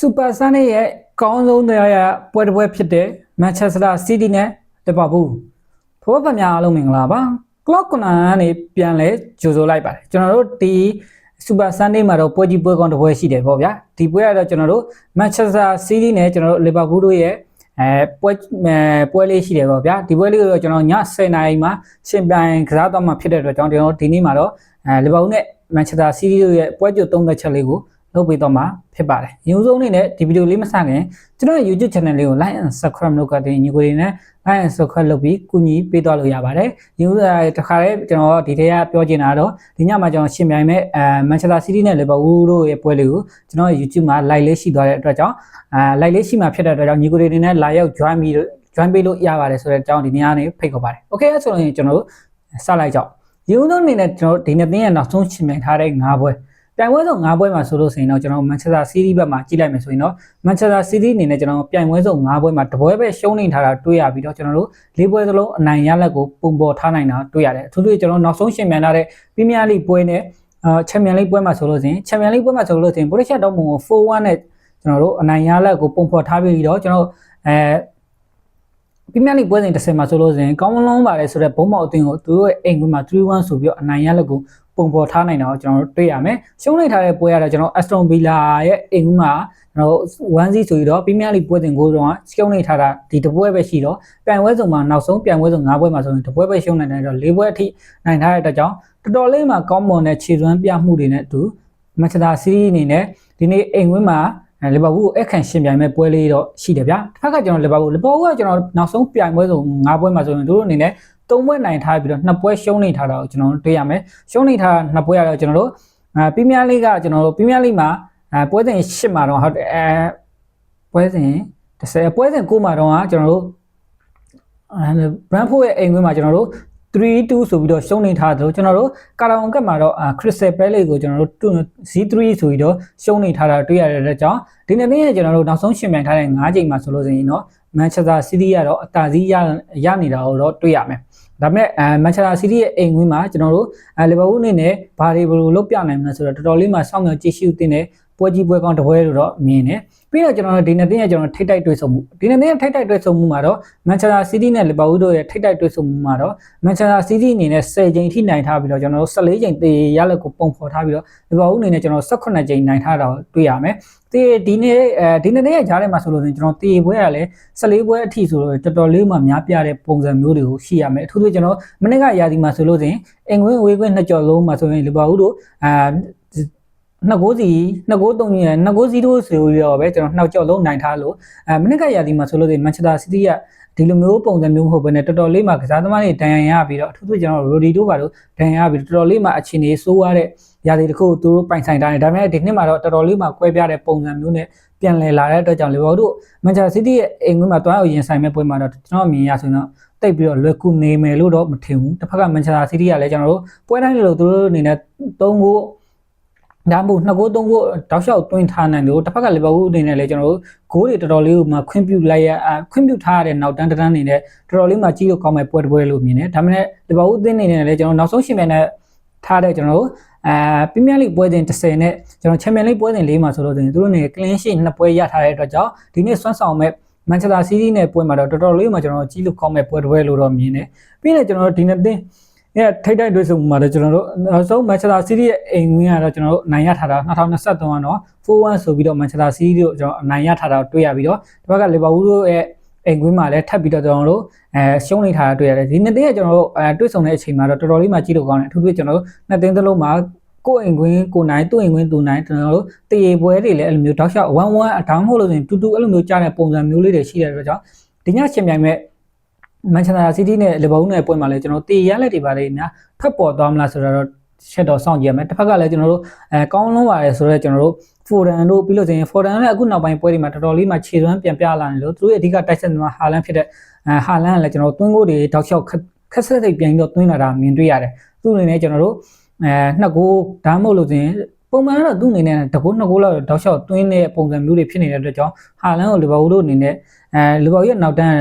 စူပါဆန်ရဲ့ကောင်းဆုံးတရားရပွဲတစ်ပွဲဖြစ်တဲ့မန်ချက်စတာစီးတီးနဲ့လီဗာပူးဖိုးဖများအားလုံးမင်္ဂလာပါကလော့ကနာကနေပြန်လဲကြိုဆိုလိုက်ပါတယ်ကျွန်တော်တို့ဒီစူပါဆန်ဒေးမှာတော့ပွဲကြီးပွဲကောင်းတစ်ပွဲရှိတယ်ပေါ့ဗျာဒီပွဲကတော့ကျွန်တော်တို့မန်ချက်စတာစီးတီးနဲ့ကျွန်တော်တို့လီဗာပူးတို့ရဲ့အဲပွဲအဲပွဲလေးရှိတယ်ပေါ့ဗျာဒီပွဲလေးကိုတော့ကျွန်တော်ည10:00နာရီမှာရှင်ပြိုင်ကစားတော့မှဖြစ်တဲ့အတွက်ကြောင့်ကျွန်တော်တို့ဒီနေ့မှာတော့အဲလီဗာပူးနဲ့မန်ချက်စတာစီးတီးတို့ရဲ့ပွဲကြိုသုံးသက်ချက်လေးကို လုပ်ပေးတော့မှာဖြစ်ပါတယ်။ရုံဆုံးအနေနဲ့ဒီဗီဒီယိုလေးမစခင်ကျွန်တော်ရဲ့ YouTube channel လေးကို like and subscribe လုပ်ကြတဲ့ညီကိုတွေနဲ့ like and subscribe လုပ်ပြီးကူညီပေးသွားလို့ရပါတယ်။ရုံးတခါလေးကျွန်တော်ဒီထဲကပြောချင်တာတော့ဒီညမှာကျွန်တော်ရှင်းပြိုင်မဲ့အဲ Manchester City နဲ့ Liverpool တို့ရဲ့ပွဲလေးကိုကျွန်တော်ရဲ့ YouTube မှာ like လေးရှိသွားတဲ့အတွက်ကြောင့်အဲ like လေးရှိမှဖြစ်တဲ့အတွက်ကြောင့်ညီကိုတွေနဲ့လာရောက် join ပြီး join ပေးလို့ရပါတယ်ဆိုတဲ့အကြောင်းဒီနေ့ကနေဖိတ်ခေါ်ပါတယ်။ Okay ဆိုရင်ကျွန်တော်တို့စလိုက်ကြအောင်။ရုံးဆုံးအနေနဲ့ကျွန်တော်ဒီနေ့တင်းရဲ့နောက်ဆုံးရှင်းပြိုင်ထားတဲ့၅ပွဲ ပြိုင်ပွဲစုံ၅ပွဲမှာဆိုလို့ဆိုရင်တော့ကျွန်တော်မန်ချက်စတာစီးတီးဘက်မှာကြည့်လိုက်မယ်ဆိုရင်တော့မန်ချက်စတာစီးတီးအနေနဲ့ကျွန်တော်ပြိုင်ပွဲစုံ၅ပွဲမှာတပွဲပဲရှုံးနေထားတာတွေ့ရပြီးတော့ကျွန်တော်တို့၄ပွဲစလုံးအနိုင်ရလက်ကိုပုံပေါ်ထားနိုင်တာတွေ့ရတယ်အထူးသဖြင့်ကျွန်တော်နောက်ဆုံးရှင်မြန်လာတဲ့ပရီးမီးယားလိပွဲနဲ့အာချန်ပီယံလိပွဲမှာဆိုလို့ဆိုရင်ချန်ပီယံလိပွဲမှာဆိုလို့ဆိုရင်ဘိုလီရှက်တော့မုံကို4-1နဲ့ကျွန်တော်တို့အနိုင်ရလက်ကိုပုံဖော်ထားပြီးတော့ကျွန်တော်အဲပရီးမီးယားလိပွဲစဉ်တစ်ဆယ်မှာဆိုလို့ဆိုရင်ကောင်းလုံးပါတယ်ဆိုတော့ဘုံမောက်အသင်းကိုသူတို့ရဲ့အိမ်ကွင်းမှာ3-1ဆိုပြီးတော့အနိုင်ရလက်ကို ပုံပေါ်ထားနိုင်တာကိုကျွန်တော်တို့တွေ့ရမယ်။ရှုံးလိုက်ထားတဲ့ပွဲကတော့ကျွန်တော် Aston Villa ရဲ့အိမ်မှာကျွန်တော်1-0ဆိုပြီးတော့ပရီးမီးယားလိပွဲစဉ်ကိုတော့ရှုံးနေထားတာဒီတပွဲပဲရှိတော့ပြိုင်ပွဲစုံမှာနောက်ဆုံးပြိုင်ပွဲစုံ၅ပွဲမှာဆိုရင်တပွဲပဲရှုံးနိုင်တယ်တော့၄ပွဲအထိနိုင်ထားတဲ့အတွက်ကြောင့်တော်တော်လေးမှာကောင်းမွန်တဲ့ခြေစွမ်းပြမှုတွေနဲ့အတူမန်ချက်စတာစီးတီးအနေနဲ့ဒီနေ့အိမ်ဝင်းမှာလီဗာပူးကိုအခန့်ရှင်ပြိုင်မဲ့ပွဲလေးတော့ရှိတယ်ဗျာတစ်ခါကကျွန်တော်လီဗာပူးလီဗာပူးကကျွန်တော်နောက်ဆုံးပြိုင်ပွဲစုံ၅ပွဲမှာဆိုရင်တို့အနေနဲ့ သုံးပွဲနိုင်ထားပြီးတော့နှစ်ပွဲရှုံးနေထားတာကိုကျွန်တော်တို့တွေ့ရမယ်ရှုံးနေထားနှစ်ပွဲကတော့ကျွန်တော်တို့အာပရီးမီးယားလိကကျွန်တော်တို့ပရီးမီးယားလိမှာအဲပွဲစဉ်၈မှာတော့ဟုတ်အဲပွဲစဉ်30ပွဲစဉ်9မှာတော့ကျွန်တော်တို့အဲဘရန်ဖို့ရဲ့အိမ်ခွင်းမှာကျွန်တော်တို့3-2ဆိုပြီးတော့ရှုံးနေထားသလိုကျွန်တော်တို့ကာတာဝန်ကတ်မှာတော့ခရစ်စတယ်ပဲလေးကိုကျွန်တော်တို့0-3ဆိုပြီးတော့ရှုံးနေထားတာတွေ့ရတဲ့အတွက်ကြောင့်ဒီနေ့နေ့ကျွန်တော်တို့နောက်ဆုံးရှင်မြန်ထားတဲ့၅ချိန်မှာဆိုလို့ဆိုရင်တော့မန်ချက်စတာစီးတီးကတော့အတားစီးရရနေတာကိုတော့တွေ့ရမယ် ဒါပေမဲ့အဲမန်ချက်စတာစီးတီးရဲ့အိမ်ဝင်းမှာကျွန်တော်တို့အဲလီဗာပူးအနေနဲ့ဘာတွေဘယ်လိုလုပ်ပြနိုင်မလဲဆိုတော့တော်တော်လေးမှစောင့်မျှော်ကြည့်ရှုတင်တဲ့ ပွဲကြီးပွဲကောင်းတစ်ပွဲလို့တော့မြင်တယ်ပြီးတော့ကျွန်တော်တို့ဒီနေ့တင်းရဲ့ကျွန်တော်ထိတ်တိုက်တွေ့ဆုံမှုဒီနေ့တင်းရဲ့ထိတ်တိုက်တွေ့ဆုံမှုမှာတော့မန်ချက်စတာစီးတီးနဲ့လီဗာပူးတို့ရဲ့ထိတ်တိုက်တွေ့ဆုံမှုမှာတော့မန်ချက်စတာစီးတီးအနေနဲ့10ချိန်ထိနိုင်ထားပြီးတော့ကျွန်တော်တို့14ချိန်တေရလက်ကိုပုံဖော်ထားပြီးတော့လီဗာပူးအနေနဲ့ကျွန်တော်18ချိန်နိုင်ထားတာကိုတွေ့ရမယ်ဒီဒီနေ့အဲဒီနေ့ရဲ့ဂျားထဲမှာဆိုလို့ဆိုရင်ကျွန်တော်တေပွဲကလည်း14ပွဲအထိဆိုတော့တော်တော်လေးမှများပြတဲ့ပုံစံမျိုးတွေကိုရှိရမယ်အထူးသဖြင့်ကျွန်တော်မနေ့ကရာသီမှာဆိုလို့ဆိုရင်အင်ကွင်းဝေးကွင်းနှစ်ကြော်လုံးမှာဆိုရင်လီဗာပူးတို့အာ နှစ်ကိုးစီနှစ်ကိုးသုံးရနှစ်ကိုးစီတို့ဆိုပြီးတော့ပဲကျွန်တော်နှစ်ကြော်လုံးနိုင်ထားလို့အဲမနစ်ကရာသီမှာဆိုလို့ဒီမန်ချက်စတာစီးတီးကဒီလိုမျိုးပုံစံမျိုးမဟုတ်ဘဲနဲ့တော်တော်လေးမှကစားသမားတွေဒဏ်ရာရပြီးတော့အထူးသဖြင့်ကျွန်တော်ရိုဒီတို့ပါတော့ဒဏ်ရာရပြီးတော်တော်လေးမှအခြေအနေဆိုးရတဲ့ရာသီတစ်ခုသူတို့ပိုင်ဆိုင်ထားတယ်ဒါပေမဲ့ဒီနှစ်မှာတော့တော်တော်လေးမှကွဲပြားတဲ့ပုံစံမျိုးနဲ့ပြန်လည်လာတဲ့အတွက်ကြောင့်လီဗာပူးတို့မန်ချက်စီးတီးရဲ့အိမ်ကွင်းမှာတွားအောင်ရင်ဆိုင်မဲ့ပွဲမှာတော့ကျွန်တော်မြင်ရဆိုရင်တော့တိတ်ပြီးတော့လွယ်ကူနေမယ်လို့တော့မထင်ဘူးတစ်ဖက်ကမန်ချက်စတာစီးတီးကလည်းကျွန်တော်တို့ပွဲတိုင်းလိုသူတို့အနေနဲ့သုံးဖို့ ဒါမှမဟုတ်နှစ်ကိုးသုံးကိုတောက်လျှောက်တွင်းထားနိုင်လို့တစ်ဖက်ကလီဗာပူးအနေနဲ့လည်းကျွန်တော်တို့ဂိုးတွေတော်တော်လေးကိုမှခွင့်ပြုလိုက်ရခွင့်ပြုထားရတဲ့နောက်တန်းတန်းနေနဲ့တော်တော်လေးမှကြီးလို့ကောင်းမဲ့ပွဲတစ်ပွဲလို့မြင်တယ်ဒါမှမဟုတ်လီဗာပူးအသင်းအနေနဲ့လည်းကျွန်တော်နောက်ဆုံးရှင်မြန်တဲ့ထားတဲ့ကျွန်တော်တို့အဲပရီးမီးယားလိပွဲစဉ်30နဲ့ကျွန်တော်ချန်ပီယံလိပွဲစဉ်၄မှာဆိုလို့ဆိုရင်သူတို့နေကလင်းရှိနှစ်ပွဲရထားတဲ့အတွက်ကြောင့်ဒီနေ့စွမ်းဆောင်မဲ့မန်ချက်စတာစီးတီးနဲ့ပွဲမှာတော့တော်တော်လေးမှကျွန်တော်ကြီးလို့ကောင်းမဲ့ပွဲတစ်ပွဲလို့တော့မြင်တယ်ပြီးရင်ကျွန်တော်တို့ဒီနေ့သင်း အဲထိတ်တိုက်တွေ့ဆုံမှာတော့ကျွန်တော်တို့နောက်ဆုံးမန်ချက်စတာစီးတီးရဲ့အိမ်ဝင်းကတော့ကျွန်တော်တို့နိုင်ရထားတာ2023ကတော့4-1ဆိုပြီးတော့မန်ချက်စတာစီးတီးတို့ကျွန်တော်နိုင်ရထားတာတွေ့ရပြီးတော့ဒီဘက်ကလီဗာပူးတို့ရဲ့အိမ်ကွင်းမှာလည်းထပ်ပြီးတော့ကျွန်တော်တို့အဲရှုံးနေထားတာတွေ့ရတယ်ဒီနှစ်သိန်းကကျွန်တော်တို့အဲတွေ့ဆုံတဲ့အချိန်မှာတော့တော်တော်လေးမှကြည့်လို့ကောင်းတယ်အထူးသဖြင့်ကျွန်တော်တို့နှစ်သိန်းသလုံးမှာကိုယ်အိမ်ကွင်းကိုနိုင်သူ့အိမ်ကွင်းသူနိုင်ကျွန်တော်တို့တရေပွဲတွေလည်းအဲ့လိုမျိုးတောက်လျှောက်1 1အထောင်းမဟုတ်လို့ဆိုရင်တူတူအဲ့လိုမျိုးကြားတဲ့ပုံစံမျိုးလေးတွေရှိတဲ့အတွက်ကြောင့်ဒီညရှင်ပြိုင်မဲ့ မန်ချက်စတာစီးတီးနဲ့လီဗာပူးနဲ့ပွဲမှာလည်းကျွန်တော်တေရလက်တွေပါလေများဖက်ပေါ်သွားမလားဆိုတော့ချက်တော့စောင့်ကြည့်ရမယ်တစ်ဖက်ကလည်းကျွန်တော်တို့အဲကောင်းလုံးပါတယ်ဆိုတော့ကျွန်တော်တို့ဖိုဒန်တို့ပြီးလို့ဆိုရင်ဖိုဒန်လည်းအခုနောက်ပိုင်းပွဲတွေမှာတော်တော်လေးမှခြေသွမ်းပြန်ပြလာနေလို့သူတို့ရဲ့အဓိကတိုက်ဆက်မှာဟာလန်ဖြစ်တဲ့အဲဟာလန်ကလည်းကျွန်တော်တို့သွင်းကိုတွေတောက်လျှောက်ခက်ဆက်စိတ်ပြန်ပြီးတော့သွင်းလာတာမြင်တွေ့ရတယ်သူ့အနေနဲ့ကျွန်တော်တို့အဲနှစ်ကိုဒါမှမဟုတ်လို့ဆိုရင်ပုံမှန်တော့သူ့အနေနဲ့တကုတ်နှစ်ကိုလောက်တောက်လျှောက်သွင်းတဲ့ပုံစံမျိုးတွေဖြစ်နေတဲ့အတွက်ကြောင့်ဟာလန်ကိုလီဗာပူးတို့အနေနဲ့အဲလီဗာပူးရဲ့နောက်တန်း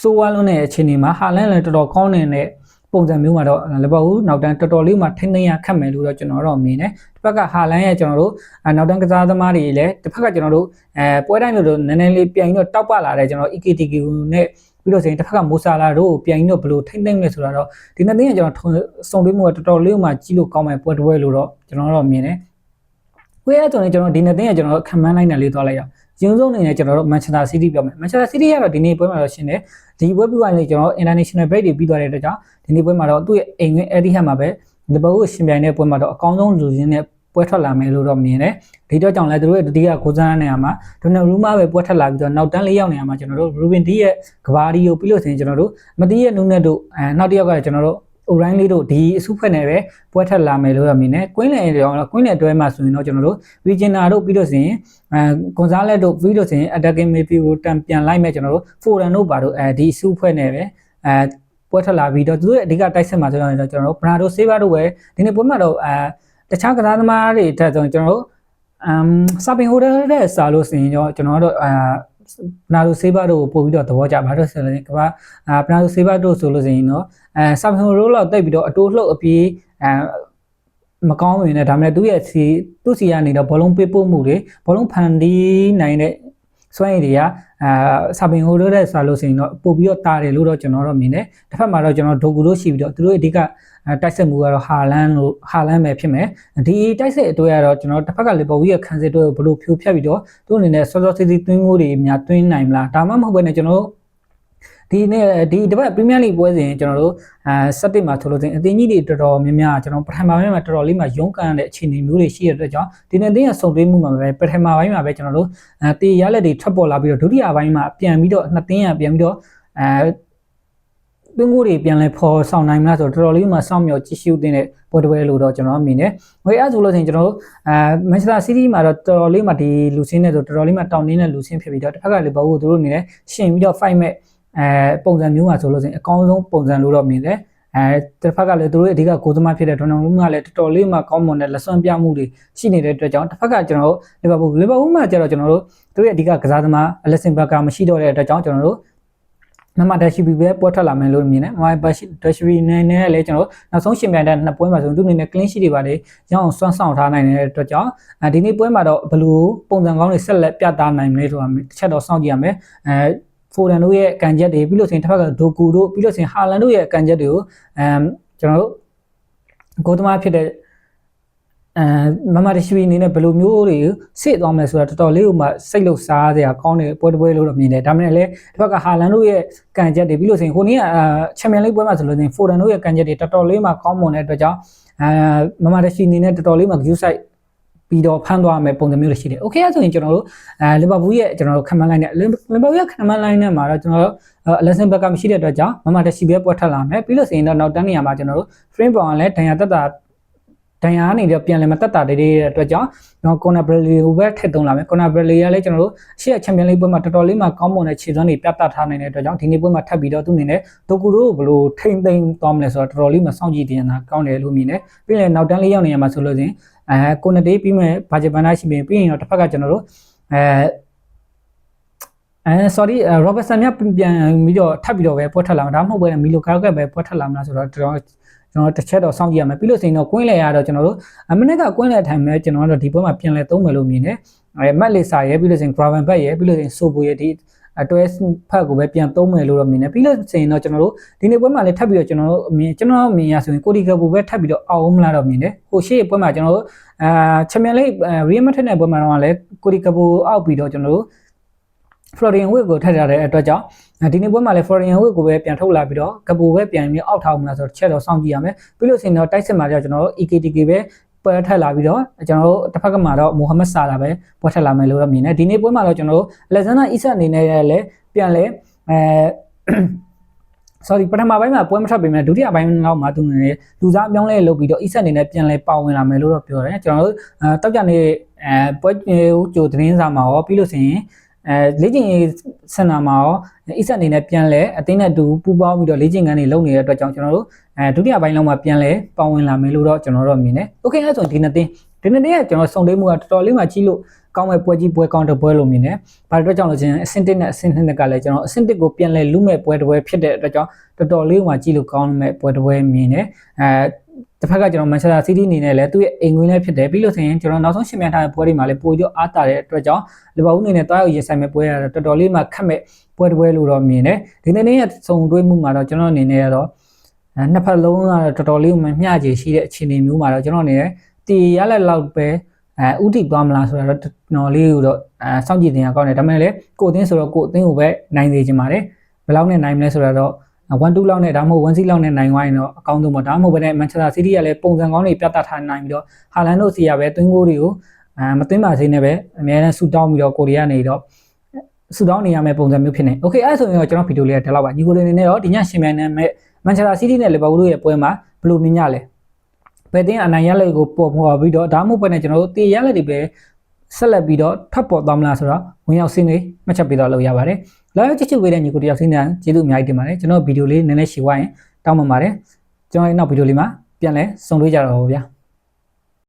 ဆိုးဝါးလုံးတဲ့အခြေအနေမှာဟာလန်လည်းတော်တော်ကောင်းနေတဲ့ပုံစံမျိုးမှာတော့လီဗာပူးနောက်တန်းတော်တော်လေးမှထိမ့်သိမ်းရခတ်မယ်လို့တော့ကျွန်တော်တော့မြင်တယ်တစ်ဖက်ကဟာလန်ရဲ့ကျွန်တော်တို့နောက်တန်းကစားသမားတွေလည်းတစ်ဖက်ကကျွန်တော်တို့အဲပွဲတိုင်းလို့နည်းနည်းလေးပြန်ပြီးတော့တောက်ပလာတယ်ကျွန်တော် EKTQ နဲ့ပြီးတော့ဆိုရင်တစ်ဖက်ကမိုဆာလာတို့ပြန်ပြီးတော့ဘယ်လိုထိမ့်သိမ်းလဲဆိုတာတော့ဒီနှစ်သိန်းကကျွန်တော်စုံသွင်းမှုကတော်တော်လေးမှကြီးလို့ကောင်းမယ်ပွဲတစ်ပွဲလို့တော့ကျွန်တော်တော့မြင်တယ်။ပွဲရတော့ကျွန်တော်ဒီနှစ်သိန်းကကျွန်တော်ခံမှန်းလိုက်တယ်လေးသွားလိုက်ရအောင်။ ရင်ဆုံးအနေနဲ့ကျွန်တော်တို့ Manchester City ပြောမယ် Manchester City ကတော့ဒီနေ့ပွဲမှာတော့ရှင်းတယ်ဒီပွဲပြီးသွားရင်ကျွန်တော် international break တွေပြီးသွားတဲ့အတွက်ကြောင့်ဒီနေ့ပွဲမှာတော့သူ့ရဲ့အိမ်ဝင် Eddie Hart မှာပဲဒီဘကိုရှင်ပြိုင်တဲ့ပွဲမှာတော့အကောင်းဆုံးလူချင်းနဲ့ပွဲထွက်လာမယ်လို့တော့မြင်တယ်ဒီတော့ကြောင့်လည်းသူတို့ရဲ့တတိယကိုစားနေရမှာဒိုနယ်ရူမာပဲပွဲထွက်လာပြီးတော့နောက်တန်းလေးယောက်နေရမှာကျွန်တော်တို့ Ruben D ရဲ့ကဘာဒီကိုပြီးလို့ဆိုရင်ကျွန်တော်တို့မတီးရဲ့နုနဲ့တို့အဲနောက်တစ်ယောက်ကကျွန်တော်တို့ Orion လေးတို့ဒီအစုဖွဲ့နေပဲပွဲထက်လာမယ်လို့တော့မြင်တယ်။ Queen လည်းရောကွင်းလည်းတွဲမှာဆိုရင်တော့ကျွန်တော်တို့ Regina တို့ပြီးတော့ဆိုရင်အဲ Gonzalez တို့ပြီးတော့ဆိုရင် Attacking Midfield ကိုတန်ပြန်လိုက်မယ်ကျွန်တော်တို့ Foden တို့ပါတို့အဲဒီအစုဖွဲ့နေပဲအဲပွဲထက်လာပြီးတော့သူတို့ရဲ့အဓိကတိုက်ဆက်မှာဆိုရင်တော့ကျွန်တော်တို့ Bernardo Silva တို့ပဲဒီနေ့ပွဲမှာတော့အဲတခြားကစားသမားတွေတက်ဆိုရင်ကျွန်တော်တို့အမ်စာပင်ဟိုတယ်တဲ့စာလို့ဆိုရင်တော့ကျွန်တော်တို့အာ ပနာလိုဆေးဘတ်တို့ပို့ပြီးတော့သဘောကျပါတော့ဆိုရင်ကဘာအာပနာလိုဆေးဘတ်တို့ဆိုလို့ဆိုရင်တော့အဲဆမ်ဆန်ရိုးလောက်တိတ်ပြီးတော့အတိုးလှုပ်အပြေးအဲမကောင်းဝင်နဲ့ဒါပေမဲ့သူ့ရဲ့စီသူ့စီကနေတော့ဘောလုံးပေးပို့မှုတွေဘောလုံးဖန်တီးနိုင်တဲ့စွမ်းရည်တွေက အာဆာပင်ဟိုတို့တဲ့ဆိုလို့ဆိုရင်တော့ပို့ပြီးတော့တာတယ်လို့တော့ကျွန်တော်တော့မြင်တယ်တစ်ဖက်မှာတော့ကျွန်တော်ဒိုကူတို့ရှိပြီးတော့သူတို့အဓိကတိုက်ဆက်မှုကတော့ဟာလန်လို့ဟာလန်ပဲဖြစ်မယ်ဒီတိုက်ဆက်အတွဲကတော့ကျွန်တော်တစ်ဖက်ကလီဗာပူးရဲ့ခံစစ်တွေဘလို့ဖြိုဖျက်ပြီးတော့သူ့အနေနဲ့စောစောစီးစီးသွင်းမှုတွေများသွင်းနိုင်မလားဒါမှမဟုတ်ဘဲနဲ့ကျွန်တော် ဒီနေ့ဒီတစ်ပတ်ပရီးမီးယားလိပွဲစဉ်ကျွန်တော်တို့အဲစက်တစ်မှာဆိုလို့တင်အသင်းကြီးတွေတော်တော်များများကျွန်တော်ပထမပိုင်းမှာတော်တော်လေးမှရုန်းကန်တဲ့အခြေအနေမျိုးတွေရှိတဲ့အတွက်ကြောင့်ဒီနေ့တင်းရစုံသွင်းမှုမှာပဲပထမပိုင်းမှာပဲကျွန်တော်တို့အဲတေးရလက်တွေထွက်ပေါ်လာပြီးတော့ဒုတိယပိုင်းမှာပြန်ပြီးတော့နှစ်တင်းရပြန်ပြီးတော့အဲသွင်းကိုတွေပြန်လဲပေါ်ဆောင်နိုင်မလားဆိုတော့တော်တော်လေးမှစောင့်မျှော်ကြည့်ရှုတဲ့ပွဲတစ်ပွဲလို့တော့ကျွန်တော်မြင်တယ်။ငွေအဲ့ဆိုလို့ဆိုရင်ကျွန်တော်တို့အဲမန်ချက်စတာစီးတီးမှာတော့တော်တော်လေးမှဒီလူစင်းနဲ့ဆိုတော်တော်လေးမှတောင်းတင်းတဲ့လူစင်းဖြစ်ပြီးတော့တစ်ဖက်ကလည်းဘောကိုသူတို့အနေနဲ့ရှင်ပြီးတော့ fight မဲ့ အဲပုံစံမျိုးမှာဆိုလို့ဆိုရင်အကောင်းဆုံးပုံစံလို့တော့မြင်တယ်အဲတစ်ဖက်ကလည်းသူတို့ရဲ့အဓိကကိုသမားဖြစ်တဲ့ဒေါ်နယ်ရူးကလည်းတော်တော်လေးမှကောင်းမွန်တဲ့လက်စွမ်းပြမှုတွေရှိနေတဲ့အတွက်ကြောင့်တစ်ဖက်ကကျွန်တော်တို့လီဗာပူးလီဗာပူးမှာကျတော့ကျွန်တော်တို့သူတို့ရဲ့အဓိကကစားသမားအလက်ဆင်ဘက်ကမရှိတော့တဲ့အတွက်ကြောင့်ကျွန်တော်တို့မမဒက်ရှိဘီပဲပွက်ထွက်လာမယ်လို့မြင်တယ်။မိုင်ဘတ်ရှိဒက်ရှိဘီနဲ့နဲ့လည်းကျွန်တော်နောက်ဆုံးရှင်ပြိုင်တဲ့နှစ်ပွဲမှာဆိုရင်သူအနေနဲ့ clean sheet တွေပါလေရအောင်စွမ်းဆောင်ထားနိုင်တဲ့အတွက်ကြောင့်အဲဒီနေ့ပွဲမှာတော့ဘလို့ပုံစံကောင်းတွေဆက်လက်ပြသနိုင်မလဲဆိုတာတစ်ချက်တော့စောင့်ကြည့်ရမယ်။အဲ ဖိုဒန်တို့ရဲ့ကန်ချက်တွေပြီးလို့ဆိုရင်တစ်ဖက်ကဒိုကူတို့ပြီးလို့ဆိုရင်ဟာလန်တို့ရဲ့ကန်ချက်တွေကိုအမ်ကျွန်တော်တို့ကိုသမားဖြစ်တဲ့အဲမမတရှိအနေနဲ့ဘယ်လိုမျိုးတွေစစ်သွားမလဲဆိုတာတော်တော်လေးကိုမှစိတ်လှုပ်ရှားစရာကောင်းတဲ့ပွဲတစ်ပွဲလို့တော့မြင်တယ်ဒါမှမဟုတ်လည်းတစ်ဖက်ကဟာလန်တို့ရဲ့ကန်ချက်တွေပြီးလို့ဆိုရင်ခုနေ့ကချန်ပီယံလိပွဲမှာဆိုလို့ဆိုရင်ဖိုဒန်တို့ရဲ့ကန်ချက်တွေတော်တော်လေးမှကောင်းမွန်တဲ့အတွက်ကြောင့်အဲမမတရှိအနေနဲ့တော်တော်လေးမှ view site ပြီးတော့ဖမ်းသွားမယ်ပုံစံမျိုးတွေရှိတယ်။ Okay ဆိုရင်ကျွန်တော်တို့အဲလီဗာပူးရဲ့ကျွန်တော်တို့ခံမှန်းလိုက်တဲ့လီဗာပူးရဲ့ခံမှန်းလိုက်တဲ့မှာတော့ကျွန်တော်တို့အလက်ဆန်ဘက်ကမရှိတဲ့အတွက်ကြောင့်မမတက်စီပဲပွက်ထက်လာမယ်ပြီးလို့ဆိုရင်တော့နောက်တန်းနေရာမှာကျွန်တော်တို့ frame ပေါ်ကလည်းဒဏ်ရာတက်တာ ဒဏ်ရာအနေနဲ့ပြန်လည်မတက်တာတဲ့အတွက်ကြောင့်ကျွန်တော် corner bradley ကိုပဲထည့်သုံးလာမယ် corner bradley ကလည်းကျွန်တော်တို့ရှေ့ချန်ပီယံလိပွဲမှာတော်တော်လေးမှကောင်းမွန်တဲ့ခြေစွမ်းတွေပြသထားနိုင်တဲ့အတွက်ကြောင့်ဒီနေ့ပွဲမှာထပ်ပြီးတော့သူ့အနေနဲ့ဒိုကူတို့ဘယ်လိုထိမ့်သိမ်းသွားမလဲဆိုတော့တော်တော်လေးမှစောင့်ကြည့်တင်တာကောင်းတယ်လို့မြင်တယ်ပြီးရင်နောက်တန်းလေးရောက်နေရမှာဆိုလို့ချင်းအဲကိုနတေးပြီးမဲ့ဘာဂျက်ဘန်နာရှိပြီးပြီးရင်တော့တစ်ဖက်ကကျွန်တော်တို့အဲအဲ sorry Robertson မြပြန်ပြီးတော့ထပ်ပြီးတော့ပဲပွက်ထက်လာမှာဒါမှမဟုတ်ပဲမီလိုကာကပဲပွက်ထက်လာမှာဆိုတော့ကျွန်တော် ကျွန်တော်တစ်ချက်တော့စောင့်ကြည့်ရမယ်ပြီးလို့ဆိုရင်တော့ကွင်းလေရတော့ကျွန်တော်တို့အမနက်ကကွင်းလေထိုင်မဲ့ကျွန်တော်တို့ဒီဘက်မှာပြန်လဲသုံးမယ်လို့မြင်တယ်အဲမက်လီစာရဲ့ပြီးလို့ဆိုရင် Graven Back ရဲ့ပြီးလို့ဆိုရင်ဆိုဘူရဲ့ဒီအတွဲဖက်ကိုပဲပြန်သုံးမယ်လို့တော့မြင်တယ်ပြီးလို့ဆိုရင်တော့ကျွန်တော်တို့ဒီနေ့ပွဲမှာလည်းထပ်ပြီးတော့ကျွန်တော်တို့အမြင်ကျွန်တော်မြင်ရဆိုရင်ကိုဒီကဘူပဲထပ်ပြီးတော့အောင်မလားတော့မြင်တယ်ဟိုရှေ့ပွဲမှာကျွန်တော်တို့အာချန်ပီယံလိရီယယ်မက်ဒရစ်နဲ့ပွဲမှာတော့လည်းကိုဒီကဘူအောက်ပြီးတော့ကျွန်တော်တို့ Florian Wick ကိုထပ်ထားတဲ့အတွက်ကြောင့်ဒီနေ့ပွဲမှာလည်း Florian Wick ကိုပဲပြန်ထုတ်လာပြီးတော့ကပူပဲပြန်ပြီးအောက်ထောက်မလားဆိုတော့ချက်တော့စောင့်ကြည့်ရမယ်ပြီးလို့ဆိုရင်တော့တိုက်စစ်မှာကျတော့ကျွန်တော်တို့ EKTK ပဲပွဲထက်လာပြီးတော့ကျွန်တော်တို့တစ်ဖက်ကမှာတော့မိုဟာမက်ဆာလာပဲပွဲထက်လာမယ်လို့တော့မြင်တယ်ဒီနေ့ပွဲမှာတော့ကျွန်တော်တို့လက်ဇန်နာအီဆတ်အနေနဲ့လည်းပြန်လဲအဲ sorry ပထမပိုင်းမှာပွဲမထွက်ပေမဲ့ဒုတိယပိုင်းနောက်မှာသူနေလူစားပြောင်းလဲလုပ်ပြီးတော့အီဆက်အနေနဲ့ပြန်လဲပါဝင်လာမယ်လို့တော့ပြောတယ်ကျွန်တော်တို့အဲတောက်ကြနေအဲပွဲကြိုသတင်းစာမှာရောပြီးလို့ဆိုရင် အဲလေ့ကျင့်ရေးစင်တာမှာရောအစ်ဆက်အနေနဲ့ပြန်လဲအသင်းနဲ့တူပူးပေါင်းပြီးတော့လေ့ကျင့်ခန်းတွေလုပ်နေတဲ့အတွက်ကြောင့်ကျွန်တော်တို့အဲဒုတိယပိုင်းလောက်မှာပြန်လဲပေါဝင်လာမယ်လို့တော့ကျွန်တော်တို့မြင်တယ်။ Okay အဲ့ဆိုဒီနှစ်သင်းဒီနေ့တည်းကကျွန်တော်စုံလေးမှုကတော်တော်လေးမှကြီးလို့ကောင်းမဲ့ပွဲကြီးပွဲကောင်းတဲ့ပွဲလို့မြင်တယ်ဘာလို့အတွက်ကြောင့်လဲချင်းအဆင့်1နဲ့အဆင့်2ကလည်းကျွန်တော်အဆင့်1ကိုပြန်လဲလူမဲ့ပွဲတစ်ပွဲဖြစ်တဲ့အတွက်ကြောင့်တော်တော်လေးမှကြီးလို့ကောင်းမဲ့ပွဲတစ်ပွဲမြင်တယ်အဲ တစ်ဖက်ကကျွန်တော်မန်ချက်စတာစီးတီးအနေနဲ့လည်းသူ့ရဲ့အိမ်ကွင်းလည်းဖြစ်တယ်ပြီးလို့ဆိုရင်ကျွန်တော်နောက်ဆုံးရှင်မြန်ထားတဲ့ပွဲတွေမှာလည်းပိုပြီးအားတာတဲ့အတွက်ကြောင့်လီဗာပူးအနေနဲ့တွားရောက်ရင်ဆိုင်မဲ့ပွဲရတော့တော်တော်လေးမှခက်မဲ့ပွဲတစ်ပွဲလို့တော့မြင်တယ်ဒီနေ့နေ့ရဲ့စုံတွဲမှုမှာတော့ကျွန်တော်အနေနဲ့ကတော့အဲနှစ်ဖက်လုံးကတော့တော်တော်လေးမှမျှခြေရှိတဲ့အခြေအနေမျိုးမှာတော့ကျွန်တော်အနေနဲ့တီရလက်လောက်ပဲအဲဥတီသွားမလားဆိုတာတော့ကျွန်တော်လေးကိုတော့အဲစောင့်ကြည့်တင်ရကောင်းတယ်ဒါပေမဲ့လည်းကိုအသင်းဆိုတော့ကိုအသင်းကိုပဲနိုင်သေးချင်ပါတယ်ဘယ်လောက်နဲ့နိုင်မလဲဆိုတာတော့ 1 2လောက်နဲ့ဒါမှမဟုတ်1စီလောက်နဲ့နိုင်သွားရင်တော့အကောင်းဆုံးပေါ့ဒါမှမဟုတ်ဘဲနဲ့မန်ချက်စတာစီးတီးကလည်းပုံစံကောင်းတွေပြသထားနိုင်ပြီးတော့ဟာလန်တို့စီကပဲသွင်းဂိုးတွေကိုအဲမသွင်းပါစေနဲ့ပဲအများနဲ့ဆူတောင်းပြီးတော့ကိုရီးယားနေတော့ဆူတောင်းနေရမယ့်ပုံစံမျိုးဖြစ်နေ။ Okay အဲ့ဆိုရင်တော့ကျွန်တော်ဗီဒီယိုလေးကဒီလောက်ပါညီကိုလေးနေနဲ့တော့ဒီညရှင်မြန်နဲ့မဲ့မန်ချက်စတာစီးတီးနဲ့လီဗာပူးတို့ရဲ့ပွဲမှာဘယ်လိုမြင်ကြလဲ။ဘယ်တင်းအနိုင်ရလက်ကိုပေါ်ပေါ်ပြီးတော့ဒါမှမဟုတ်ပဲနဲ့ကျွန်တော်တို့တေရလက်တွေပဲဆက်လက်ပြီးတော့ထပ်ပေါ်သွားမလားဆိုတော့ဝင်ရောက်စင်းလေးမှတ်ချက်ပေးတော့လို့ရပါတယ်။ လာရောက်ကြည့်ချစ်ဝေးတဲ့ညီကိုတယောက်စင်းတဲ့ကျေးဇူးအများကြီးတင်ပါတယ်။ကျွန်တော်ဗီဒီယိုလေးနည်းနည်းရှင်းသွားရင်တောင်းပန်ပါတယ်။ကျွန်တော်ရဲ့နောက်ဗီဒီယိုလေးမှာပြန်လဲဆုံတွေ့ကြတော့ဗျာ။